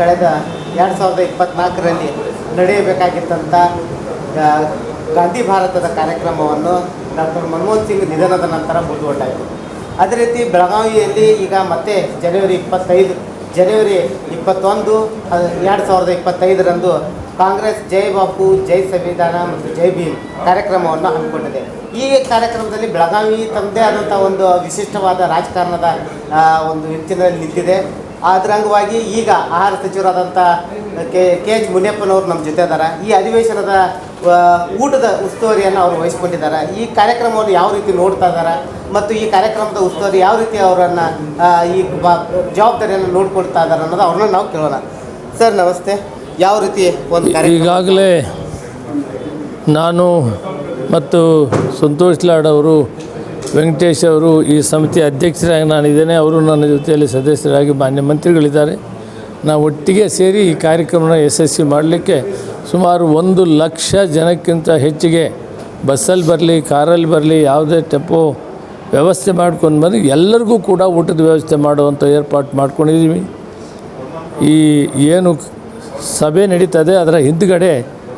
ಕಳೆದ ಎರಡು ಸಾವಿರದ ಇಪ್ಪತ್ತ್ನಾಲ್ಕರಲ್ಲಿ ನಡೆಯಬೇಕಾಗಿತ್ತಂಥ ಗಾಂಧಿ ಭಾರತದ ಕಾರ್ಯಕ್ರಮವನ್ನು ಡಾಕ್ಟರ್ ಮನಮೋಹನ್ ಸಿಂಗ್ ನಿಧನದ ನಂತರ ಮುಂದೂಡಲಾಯಿತು. ಅದೇ ರೀತಿ ಬೆಳಗಾವಿಯಲ್ಲಿ ಈಗ ಮತ್ತೆ ಜನವರಿ ಇಪ್ಪತ್ತೈದು, ಜನವರಿ ಇಪ್ಪತ್ತೊಂದು ಎರಡು ಸಾವಿರದ ಇಪ್ಪತ್ತೈದರಂದು ಕಾಂಗ್ರೆಸ್ ಜೈ ಬಾಪು, ಜೈ ಸಂವಿಧಾನ ಮತ್ತು ಜೈ ಭೀಮ್ ಕಾರ್ಯಕ್ರಮವನ್ನು ಹಮ್ಮಿಕೊಂಡಿದೆ. ಈ ಕಾರ್ಯಕ್ರಮದಲ್ಲಿ ಬೆಳಗಾವಿ ತಮ್ಮದೇ ಆದಂಥ ಒಂದು ವಿಶಿಷ್ಟವಾದ ರಾಜಕಾರಣದ ಒಂದು ಹೆಚ್ಚಿನಲ್ಲಿ ನಿಂತಿದೆ. ಅದರ ಅಂಗವಾಗಿ ಈಗ ಆಹಾರ ಸಚಿವರಾದಂಥ ಕೆ ಕೆ ಎಚ್ ಮುನಿಯಪ್ಪನವರು ನಮ್ಮ ಜೊತೆ ಇದ್ದಾರೆ. ಈ ಅಧಿವೇಶನದ ಊಟದ ಉಸ್ತುವಾರಿಯನ್ನು ಅವರು ವಹಿಸಿಕೊಂಡಿದ್ದಾರೆ. ಈ ಕಾರ್ಯಕ್ರಮವನ್ನು ಯಾವ ರೀತಿ ನೋಡ್ತಾ ಇದ್ದಾರೆ ಮತ್ತು ಈ ಕಾರ್ಯಕ್ರಮದ ಉಸ್ತುವಾರಿ ಯಾವ ರೀತಿ ಅವರನ್ನು ಈ ಜವಾಬ್ದಾರಿಯನ್ನು ನೋಡ್ಕೊಳ್ತಾ ಇದ್ದಾರೆ ಅನ್ನೋದು ಅವ್ರನ್ನ ನಾವು ಕೇಳೋಣ. ಸರ್, ನಮಸ್ತೆ. ಯಾವ ರೀತಿ ಒಂದು ಈಗಾಗಲೇ ನಾನು ಮತ್ತು ಸಂತೋಷ್ ಲಾಡ್ ಅವರು ವೆಂಕಟೇಶ್ ಅವರು ಈ ಸಮಿತಿ ಅಧ್ಯಕ್ಷರಾಗಿ ನಾನಿದ್ದೇನೆ ಅವರು ನನ್ನ ಜೊತೆಯಲ್ಲಿ ಸದಸ್ಯರಾಗಿ ಮಾನ್ಯ ಮಂತ್ರಿಗಳಿದ್ದಾರೆ. ನಾವು ಒಟ್ಟಿಗೆ ಸೇರಿ ಈ ಕಾರ್ಯಕ್ರಮನ ಯಶಸ್ವಿ ಮಾಡಲಿಕ್ಕೆ ಸುಮಾರು ಒಂದು ಲಕ್ಷ ಜನಕ್ಕಿಂತ ಹೆಚ್ಚಿಗೆ ಬಸ್ಸಲ್ಲಿ ಬರಲಿ, ಕಾರಲ್ಲಿ ಬರಲಿ, ಯಾವುದೇ ಟೆಂಪೋ ವ್ಯವಸ್ಥೆ ಮಾಡ್ಕೊಂಡು ಬಂದು ಎಲ್ಲರಿಗೂ ಕೂಡ ಊಟದ ವ್ಯವಸ್ಥೆ ಮಾಡುವಂಥ ಏರ್ಪಾಟ್ ಮಾಡ್ಕೊಂಡಿದ್ದೀವಿ. ಈ ಏನು ಸಭೆ ನಡೀತದೆ, ಅದರ ಹಿಂದ್ಗಡೆ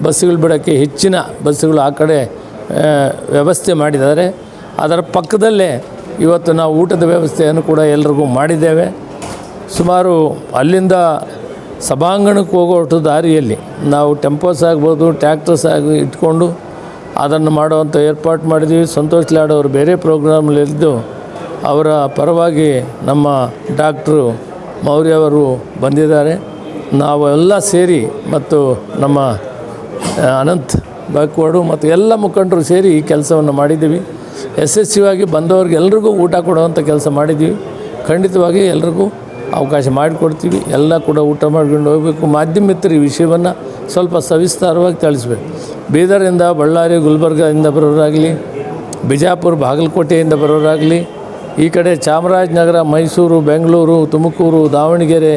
ಬಸ್ಸುಗಳು ಬಿಡೋಕ್ಕೆ ಹೆಚ್ಚಿನ ಬಸ್ಸುಗಳು ಆ ಕಡೆ ವ್ಯವಸ್ಥೆ ಮಾಡಿದ್ದಾರೆ. ಅದರ ಪಕ್ಕದಲ್ಲೇ ಇವತ್ತು ನಾವು ಊಟದ ವ್ಯವಸ್ಥೆಯನ್ನು ಕೂಡ ಎಲ್ರಿಗೂ ಮಾಡಿದ್ದೇವೆ. ಸುಮಾರು ಅಲ್ಲಿಂದ ಸಭಾಂಗಣಕ್ಕೆ ಹೋಗೋಷ್ಟು ದಾರಿಯಲ್ಲಿ ನಾವು ಟೆಂಪೋಸ್ ಆಗ್ಬೋದು, ಟ್ಯಾಕ್ಟರ್ಸ್ ಆಗಿ ಇಟ್ಕೊಂಡು ಅದನ್ನು ಮಾಡುವಂಥ ಏರ್ಪಾಟ್ ಮಾಡಿದ್ದೀವಿ. ಸಂತೋಷ್ ಲಾಡ್ ಅವರು ಬೇರೆ ಪ್ರೋಗ್ರಾಮ್ಲಿದ್ದು ಅವರ ಪರವಾಗಿ ನಮ್ಮ ಡಾಕ್ಟ್ರು ಮೌರ್ಯ ಅವರು ಬಂದಿದ್ದಾರೆ. ನಾವೆಲ್ಲ ಸೇರಿ ಮತ್ತು ನಮ್ಮ ಅನಂತ್ ಬಾಕ್ವಾಡು ಮತ್ತು ಎಲ್ಲ ಮುಖಂಡರು ಸೇರಿ ಈ ಕೆಲಸವನ್ನು ಮಾಡಿದ್ದೀವಿ. ಯಶಸ್ವಿಯಾಗಿ ಬಂದವ್ರಿಗೆ ಎಲ್ಲರಿಗೂ ಊಟ ಕೊಡುವಂಥ ಕೆಲಸ ಮಾಡಿದ್ದೀವಿ. ಖಂಡಿತವಾಗಿ ಎಲ್ರಿಗೂ ಅವಕಾಶ ಮಾಡಿಕೊಡ್ತೀವಿ. ಎಲ್ಲ ಕೂಡ ಊಟ ಮಾಡ್ಕೊಂಡು ಹೋಗಬೇಕು. ಮಾಧ್ಯಮಿತ್ರ ಈ ವಿಷಯವನ್ನು ಸ್ವಲ್ಪ ಸವಿಸ್ತಾರವಾಗಿ ತಿಳಿಸ್ಬೇಕು. ಬೀದರಿಂದ ಬಳ್ಳಾರಿ, ಗುಲ್ಬರ್ಗದಿಂದ ಬರೋರಾಗಲಿ, ಬಿಜಾಪುರ, ಬಾಗಲಕೋಟೆಯಿಂದ ಬರೋರಾಗಲಿ, ಈ ಕಡೆ ಚಾಮರಾಜನಗರ, ಮೈಸೂರು, ಬೆಂಗಳೂರು, ತುಮಕೂರು, ದಾವಣಗೆರೆ,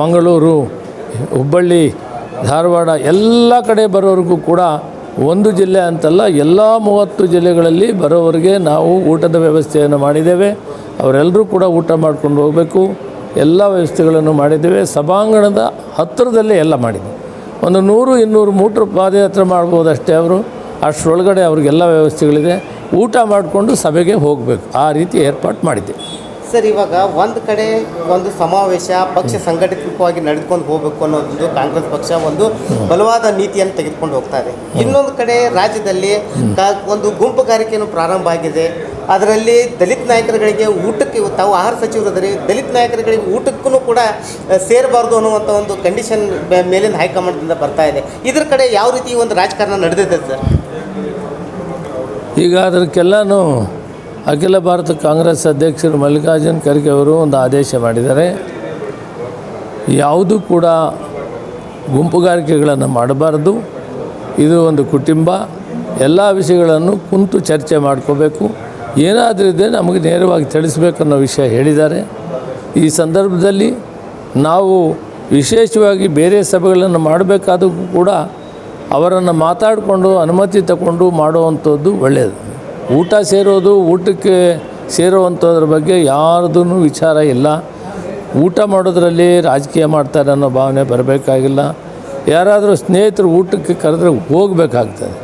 ಮಂಗಳೂರು, ಹುಬ್ಬಳ್ಳಿ, ಧಾರವಾಡ ಎಲ್ಲ ಕಡೆ ಬರೋರಿಗೂ ಕೂಡ ಒಂದು ಜಿಲ್ಲೆ ಅಂತಲ್ಲ, ಎಲ್ಲ ಮೂವತ್ತು ಜಿಲ್ಲೆಗಳಲ್ಲಿ ಬರೋವರಿಗೆ ನಾವು ಊಟದ ವ್ಯವಸ್ಥೆಯನ್ನು ಮಾಡಿದ್ದೇವೆ. ಅವರೆಲ್ಲರೂ ಕೂಡ ಊಟ ಮಾಡ್ಕೊಂಡು ಹೋಗಬೇಕು. ಎಲ್ಲ ವ್ಯವಸ್ಥೆಗಳನ್ನು ಮಾಡಿದ್ದೇವೆ. ಸಭಾಂಗಣದ ಹತ್ತಿರದಲ್ಲೇ ಎಲ್ಲ ಮಾಡಿದ್ವಿ. ಒಂದು ನೂರು, ಇನ್ನೂರು ಮೂಟ್ರ ಪಾದಯಾತ್ರೆ ಮಾಡ್ಬೋದಷ್ಟೇ ಅವರು. ಅಷ್ಟರೊಳಗಡೆ ಅವ್ರಿಗೆಲ್ಲ ವ್ಯವಸ್ಥೆಗಳಿದೆ. ಊಟ ಮಾಡಿಕೊಂಡು ಸಭೆಗೆ ಹೋಗಬೇಕು. ಆ ರೀತಿ ಏರ್ಪಾಟ್ ಮಾಡಿದ್ದೀವಿ ಸರ್ ಇವಾಗ ಒಂದು ಕಡೆ ಒಂದು ಸಮಾವೇಶ ಪಕ್ಷ ಸಂಘಟಿತವಾಗಿ ನಡೆದುಕೊಂಡು ಹೋಗಬೇಕು ಅನ್ನೋದೊಂದು ಕಾಂಗ್ರೆಸ್ ಪಕ್ಷ ಒಂದು ಬಲವಾದ ನೀತಿಯನ್ನು ತೆಗೆದುಕೊಂಡು ಹೋಗ್ತಾ ಇದೆ. ಇನ್ನೊಂದು ಕಡೆ ರಾಜ್ಯದಲ್ಲಿ ಒಂದು ಗುಂಪುಗಾರಿಕೆಯನ್ನು ಪ್ರಾರಂಭ ಆಗಿದೆ. ಅದರಲ್ಲಿ ದಲಿತ ನಾಯಕರುಗಳಿಗೆ ಊಟಕ್ಕೆ ತಾವು ಆಹಾರ ಸಚಿವರಾದರೆ ದಲಿತ ನಾಯಕರುಗಳಿಗೆ ಊಟಕ್ಕೂ ಕೂಡ ಸೇರಬಾರ್ದು ಅನ್ನುವಂಥ ಒಂದು ಕಂಡೀಷನ್ ಮೇಲಿನ ಹೈಕಮಾಂಡ್ದಿಂದ ಬರ್ತಾ ಇದೆ. ಇದ್ರ ಕಡೆ ಯಾವ ರೀತಿ ಒಂದು ರಾಜಕಾರಣ ನಡೆದಿದೆ ಸರ್? ಈಗ ಅದಕ್ಕೆಲ್ಲನೂ ಅಖಿಲ ಭಾರತ ಕಾಂಗ್ರೆಸ್ ಅಧ್ಯಕ್ಷರು ಮಲ್ಲಿಕಾರ್ಜುನ್ ಖರ್ಗೆ ಅವರು ಒಂದು ಆದೇಶ ಮಾಡಿದ್ದಾರೆ. ಯಾವುದೂ ಕೂಡ ಗುಂಪುಗಾರಿಕೆಗಳನ್ನು ಮಾಡಬಾರ್ದು. ಇದು ಒಂದು ಕುಟುಂಬ. ಎಲ್ಲ ವಿಷಯಗಳನ್ನು ಕುಂತು ಚರ್ಚೆ ಮಾಡ್ಕೋಬೇಕು. ಏನಾದರೂ ಇದೆ ನಮಗೆ ನೇರವಾಗಿ ತಿಳಿಸ್ಬೇಕು ಅನ್ನೋ ವಿಷಯ ಹೇಳಿದ್ದಾರೆ. ಈ ಸಂದರ್ಭದಲ್ಲಿ ನಾವು ವಿಶೇಷವಾಗಿ ಬೇರೆ ಸಭೆಗಳನ್ನು ಮಾಡಬೇಕಾದಕ್ಕೂ ಕೂಡ ಅವರನ್ನು ಮಾತಾಡಿಕೊಂಡು, ಅನುಮತಿ ತಗೊಂಡು ಮಾಡುವಂಥದ್ದು ಒಳ್ಳೆಯದು. ಊಟ ಸೇರೋದು, ಊಟಕ್ಕೆ ಸೇರುವಂಥದ್ರ ಬಗ್ಗೆ ಯಾರ್ದೂ ವಿಚಾರ ಇಲ್ಲ. ಊಟ ಮಾಡೋದ್ರಲ್ಲಿ ರಾಜಕೀಯ ಮಾಡ್ತಾರೆ ಅನ್ನೋ ಭಾವನೆ ಬರಬೇಕಾಗಿಲ್ಲ. ಯಾರಾದರೂ ಸ್ನೇಹಿತರು ಊಟಕ್ಕೆ ಕರೆದ್ರೆ ಹೋಗಬೇಕಾಗ್ತದೆ.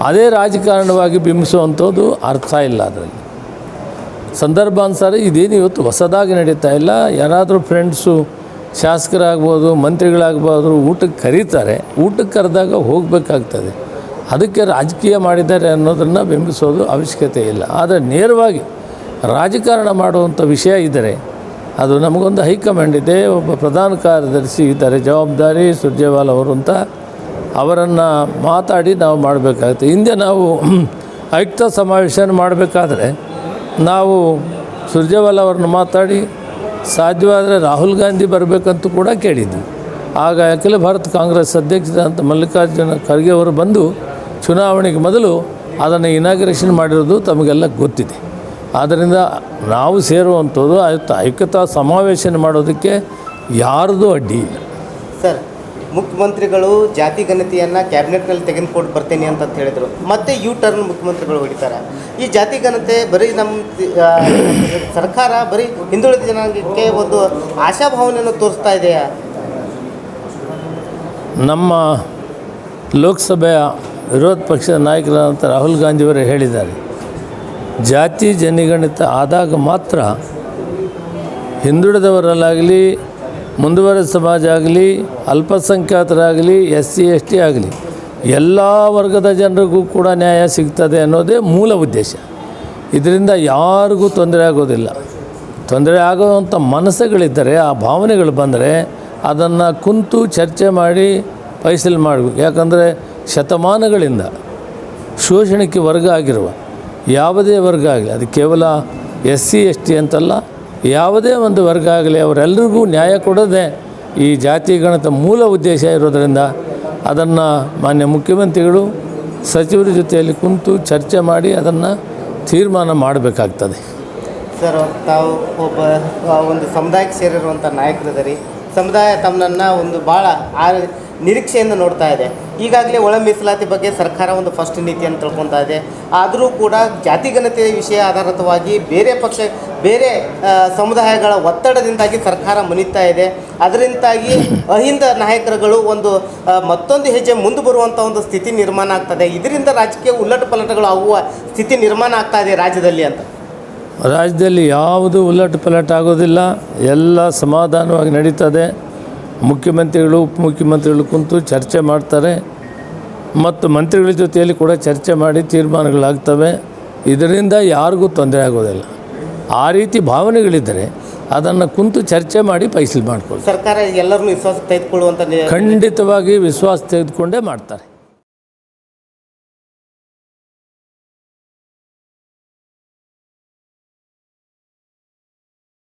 ಅದೇ ರಾಜಕಾರಣವಾಗಿ ಬಿಂಬಿಸುವಂಥದ್ದು ಅರ್ಥ ಇಲ್ಲ ಅದರಲ್ಲಿ. ಸಂದರ್ಭಾನುಸಾರ ಇದೇನು ಇವತ್ತು ಹೊಸದಾಗಿ ನಡೀತಾ ಇಲ್ಲ. ಯಾರಾದರೂ ಫ್ರೆಂಡ್ಸು ಶಾಸಕರಾಗ್ಬೋದು, ಮಂತ್ರಿಗಳಾಗ್ಬೋದು ಊಟಕ್ಕೆ ಕರೀತಾರೆ. ಊಟಕ್ಕೆ ಕರೆದಾಗ ಹೋಗಬೇಕಾಗ್ತದೆ. ಅದಕ್ಕೆ ರಾಜಕೀಯ ಮಾಡಿದ್ದಾರೆ ಅನ್ನೋದನ್ನು ಬಿಂಬಿಸೋದು ಅವಶ್ಯಕತೆ ಇಲ್ಲ. ಆದರೆ ನೇರವಾಗಿ ರಾಜಕಾರಣ ಮಾಡುವಂಥ ವಿಷಯ ಇದ್ದರೆ ಅದು ನಮಗೊಂದು ಹೈಕಮಾಂಡ್ ಇದೆ, ಒಬ್ಬ ಪ್ರಧಾನ ಕಾರ್ಯದರ್ಶಿ ಇದ್ದಾರೆ, ಜವಾಬ್ದಾರಿ ಸುರ್ಜೇವಾಲ್ ಅವರು ಅಂತ ಅವರನ್ನು ಮಾತಾಡಿ ನಾವು ಮಾಡಬೇಕಾಗುತ್ತೆ. ಹಿಂದೆ ನಾವು ಆಯುಕ್ತ ಸಮಾವೇಶ ಮಾಡಬೇಕಾದ್ರೆ ನಾವು ಸುರ್ಜೇವಾಲ್ ಅವ್ರನ್ನ ಮಾತಾಡಿ ಸಾಧ್ಯವಾದರೆ ರಾಹುಲ್ ಗಾಂಧಿ ಬರಬೇಕಂತೂ ಕೂಡ ಕೇಳಿದ್ವಿ. ಆಗ ಅಖಿಲ ಭಾರತ ಕಾಂಗ್ರೆಸ್ ಅಧ್ಯಕ್ಷರಾದಂಥ ಮಲ್ಲಿಕಾರ್ಜುನ ಖರ್ಗೆ ಅವರು ಬಂದು ಚುನಾವಣೆಗೆ ಮೊದಲು ಅದನ್ನು ಇನಾಗ್ರೇಷನ್ ಮಾಡಿರೋದು ತಮಗೆಲ್ಲ ಗೊತ್ತಿದೆ. ಆದ್ದರಿಂದ ನಾವು ಸೇರುವಂಥದ್ದು ಆಯ್ತು ಐಕ್ಯತಾ ಸಮಾವೇಶನ ಮಾಡೋದಕ್ಕೆ ಯಾರ್ದು ಅಡ್ಡಿ ಇಲ್ಲ. ಸರ್ ಮುಖ್ಯಮಂತ್ರಿಗಳು ಜಾತಿ ಗಣತಿಯನ್ನು ಕ್ಯಾಬಿನೆಟ್ನಲ್ಲಿ ತೆಗೆದುಕೊಂಡು ಬರ್ತೇನೆ ಅಂತ ಹೇಳಿದರು. ಮತ್ತೆ ಯು ಟರ್ನ್ ಮುಖ್ಯಮಂತ್ರಿಗಳು ಹೊಡಿತಾರೆ. ಈ ಜಾತಿ ಗಣತೆ ಬರೀ ನಮ್ಮ ಸರ್ಕಾರ ಬರೀ ಹಿಂದುಳಿದ ಜನಾಂಗಕ್ಕೆ ಒಂದು ಆಶಾಭಾವನೆಯನ್ನು ತೋರಿಸ್ತಾ ಇದೆಯಾ? ನಮ್ಮ ಲೋಕಸಭೆಯ ವಿರೋಧ ಪಕ್ಷದ ನಾಯಕರಾದಂಥ ರಾಹುಲ್ ಗಾಂಧಿಯವರು ಹೇಳಿದ್ದಾರೆ, ಜಾತಿ ಜನಗಣಿತ ಆದಾಗ ಮಾತ್ರ ಹಿಂದುಳಿದವರಲ್ಲಾಗಲಿ, ಮುಂದುವರೆದ ಸಮಾಜ ಆಗಲಿ, ಅಲ್ಪಸಂಖ್ಯಾತರಾಗಲಿ ಎಸ್ ಸಿ ಎಸ್ ಟಿ ಆಗಲಿ, ಎಲ್ಲ ವರ್ಗದ ಜನರಿಗೂ ಕೂಡ ನ್ಯಾಯ ಸಿಗ್ತದೆ ಅನ್ನೋದೇ ಮೂಲ ಉದ್ದೇಶ. ಇದರಿಂದ ಯಾರಿಗೂ ತೊಂದರೆ ಆಗೋದಿಲ್ಲ. ತೊಂದರೆ ಆಗುವಂಥ ಮನಸ್ಸುಗಳಿದ್ದರೆ, ಆ ಭಾವನೆಗಳು ಬಂದರೆ ಅದನ್ನು ಕುಂತು ಚರ್ಚೆ ಮಾಡಿ, ಫೈಸಲ್ ಮಾಡಬೇಕು. ಯಾಕಂದರೆ ಶತಮಾನಗಳಿಂದ ಶೋಷಣೆಗೆ ವರ್ಗ ಆಗಿರುವ ಯಾವುದೇ ವರ್ಗ ಆಗಲಿ, ಅದು ಕೇವಲ ಎಸ್ ಸಿ, ಎಸ್ ಟಿ ಅಂತಲ್ಲ, ಯಾವುದೇ ಒಂದು ವರ್ಗ ಆಗಲಿ ಅವರೆಲ್ಲರಿಗೂ ನ್ಯಾಯ ಕೊಡದೆ ಈ ಜಾತಿ ಗಣತ ಮೂಲ ಉದ್ದೇಶ ಇರೋದರಿಂದ ಅದನ್ನು ಮಾನ್ಯ ಮುಖ್ಯಮಂತ್ರಿಗಳು ಸಚಿವರ ಜೊತೆಯಲ್ಲಿ ಕುಂತು ಚರ್ಚೆ ಮಾಡಿ ಅದನ್ನು ತೀರ್ಮಾನ ಮಾಡಬೇಕಾಗ್ತದೆ. ಸರ್, ತಾವು ಒಬ್ಬ ಒಂದು ಸಮುದಾಯಕ್ಕೆ ಸೇರಿರುವಂಥ ನಾಯಕರಿದ್ದಾರೆ. ಸಮುದಾಯ ತಮ್ಮನ್ನು ಒಂದು ಭಾಳ ಆ ನಿರೀಕ್ಷೆಯಿಂದ ನೋಡ್ತಾ ಇದೆ. ಈಗಾಗಲೇ ಒಳ ಮೀಸಲಾತಿ ಬಗ್ಗೆ ಸರ್ಕಾರ ಒಂದು ಫಸ್ಟ್ ನೀತಿಯನ್ನು ತಿಳ್ಕೊತಾ ಇದೆ. ಆದರೂ ಕೂಡ ಜಾತಿಗಣತೆಯ ವಿಷಯ ಆಧಾರಿತವಾಗಿ ಬೇರೆ ಪಕ್ಷ, ಬೇರೆ ಸಮುದಾಯಗಳ ಒತ್ತಡದಿಂದಾಗಿ ಸರ್ಕಾರ ಮುನಿತಾ ಇದೆ. ಅದರಿಂದಾಗಿ ಅಹಿಂದ ನಾಯಕರುಗಳು ಒಂದು ಮತ್ತೊಂದು ಹೆಜ್ಜೆ ಮುಂದೆ ಬರುವಂಥ ಒಂದು ಸ್ಥಿತಿ ನಿರ್ಮಾಣ ಆಗ್ತದೆ. ಇದರಿಂದ ರಾಜಕೀಯ ಉಲ್ಲಟ ಪಲಟಗಳು ಆಗುವ ಸ್ಥಿತಿ ನಿರ್ಮಾಣ ಆಗ್ತಾ ಇದೆ ರಾಜ್ಯದಲ್ಲಿ ಅಂತ. ರಾಜ್ಯದಲ್ಲಿ ಯಾವುದು ಉಲ್ಲಟ ಪಲಟ ಆಗೋದಿಲ್ಲ. ಎಲ್ಲ ಸಮಾಧಾನವಾಗಿ ನಡೀತದೆ. ಮುಖ್ಯಮಂತ್ರಿಗಳು ಉಪಮುಖ್ಯಮಂತ್ರಿಗಳು ಕುಂತು ಚರ್ಚೆ ಮಾಡ್ತಾರೆ. ಮತ್ತು ಮಂತ್ರಿಗಳ ಜೊತೆಯಲ್ಲಿ ಕೂಡ ಚರ್ಚೆ ಮಾಡಿ ತೀರ್ಮಾನಗಳಾಗ್ತವೆ. ಇದರಿಂದ ಯಾರಿಗೂ ತೊಂದರೆ ಆಗೋದಿಲ್ಲ. ಆ ರೀತಿ ಭಾವನೆಗಳಿದ್ದರೆ ಅದನ್ನು ಕುಂತು ಚರ್ಚೆ ಮಾಡಿ ಫೈಸಲ್ ಮಾಡ್ಕೊಳ್ಳಿ. ಸರ್ಕಾರ ಎಲ್ಲರನ್ನೂ ವಿಶ್ವಾಸ ತೆಗೆದುಕೊಳ್ಳುವಂಥ ಖಂಡಿತವಾಗಿ ವಿಶ್ವಾಸ ತೆಗೆದುಕೊಂಡೇ ಮಾಡ್ತಾರೆ.